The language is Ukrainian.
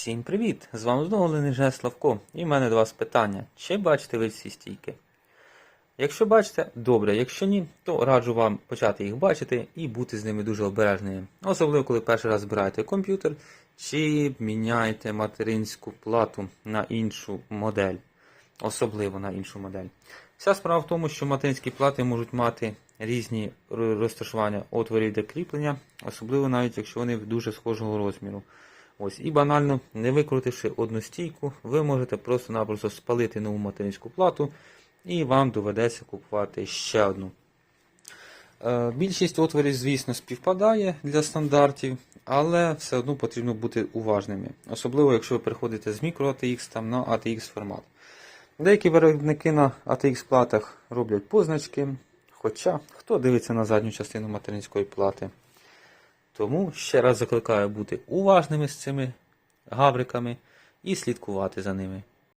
Всім привіт! З вами знову Лениже Славко. І в мене до вас питання. Чи бачите ви ці стійки? Якщо бачите, добре. Якщо ні, то раджу вам почати їх бачити і бути з ними дуже обережними. Особливо, коли перший раз збираєте комп'ютер чи міняєте материнську плату на іншу модель. Особливо на іншу модель. Вся справа в тому, що материнські плати можуть мати різні розташування отворів для кріплення, особливо навіть якщо вони дуже схожого розміру. Ось, і банально, не викрутивши одну стійку, ви можете просто-напросто спалити нову материнську плату, і вам доведеться купувати ще одну. Е, Більшість отворів, звісно, співпадає для стандартів, але все одно потрібно бути уважними. Особливо, якщо ви переходите з мікро ATX на ATX формат. Деякі виробники на ATX платах роблять позначки, хоча хто дивиться на задню частину материнської плати. Тому ще раз закликаю бути уважними з цими гавриками і слідкувати за ними.